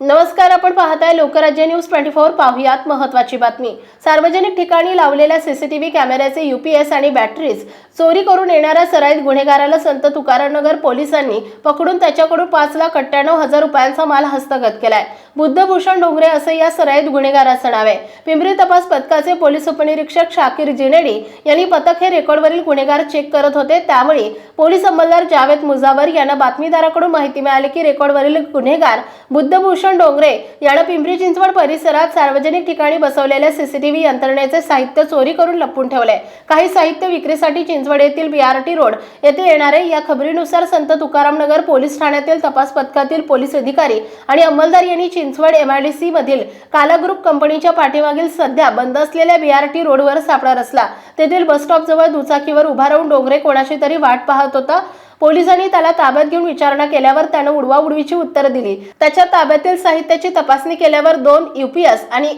नमस्कार आपण पाहताय लोकराज्य न्यूज ट्वेंटी फोर. पाहुयात महत्वाची बातमी. सार्वजनिक ठिकाणी लावलेल्या सीसीटीव्ही कॅमेऱ्याचे युपीएस आणि बॅटरीज चोरी करून येणाऱ्या सराईत गुन्हेगाराला संत तुकारामनगर पोलिसांनी पकडून त्याच्याकडून पाच लाख अठ्ठ्याण्णव हजार रुपयांचा माल हस्तगत केलाय. बुद्धभूषण डोंगरे असं या सराईत गुन्हेगाराचं नाव आहे. पिंपरी तपास पथकाचे पोलीस उपनिरीक्षक शाकीर जिनेडी यांनी पथक हे रेकॉर्डवरील गुन्हेगार चेक करत होते. त्यावेळी पोलीस अंमलदार जावेद मुजावर यांना बातमीदाराकडून माहिती मिळाली की रेकॉर्डवरील गुन्हेगार बुद्धभूषण डोंगरे यानं पिंपरी चिंचवड परिसरात सार्वजनिक ठिकाणी बसवलेल्या सीसीटीव्ही यंत्रणेचे साहित्य चोरी करून लपून ठेवले काही साहित्य विक्रीसाठी चिंचवड येथील बीआरटी रोड येथे येणारे या खबरीनुसार संत तुकारामनगर पोलीस ठाण्यातील तपास पथकातील पोलीस अधिकारी आणि अंमलदार यांनी चिंचवड एमआयडीसी मधील काला ग्रुप कंपनीच्या पाठीमागील सध्या बंद असलेल्या बीआरटी रोडवर सापळा रचला. तेथील बस स्टॉप जवळ दुचाकीवर उभा राहून डोंगरे कोणाची तरी वाट पाहत होता. पोलिसांनी त्याला ताब्यात घेऊन विचारणा केल्यावर त्यानं उडवाउडवीची उत्तरं दिली. त्याच्या ताब्यातील साहित्याची तपासणी केल्यावर दोन युपीएस आणि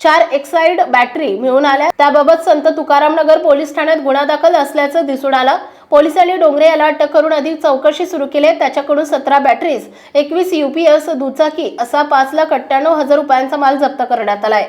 चार एक्साइड बॅटरी मिळून आल्या. त्याबाबत संत तुकारामनगर पोलीस ठाण्यात गुन्हा दाखल असल्याचं दिसून आलं. पोलिसांनी डोंगरे याला अटक करून अधिक चौकशी सुरू केली. आहे. त्याच्याकडून सतरा बॅटरीज एकवीस युपीएस दुचाकी असा पाच लाख अठ्ठ्याण्णव हजार रुपयांचा माल जप्त करण्यात आलाय.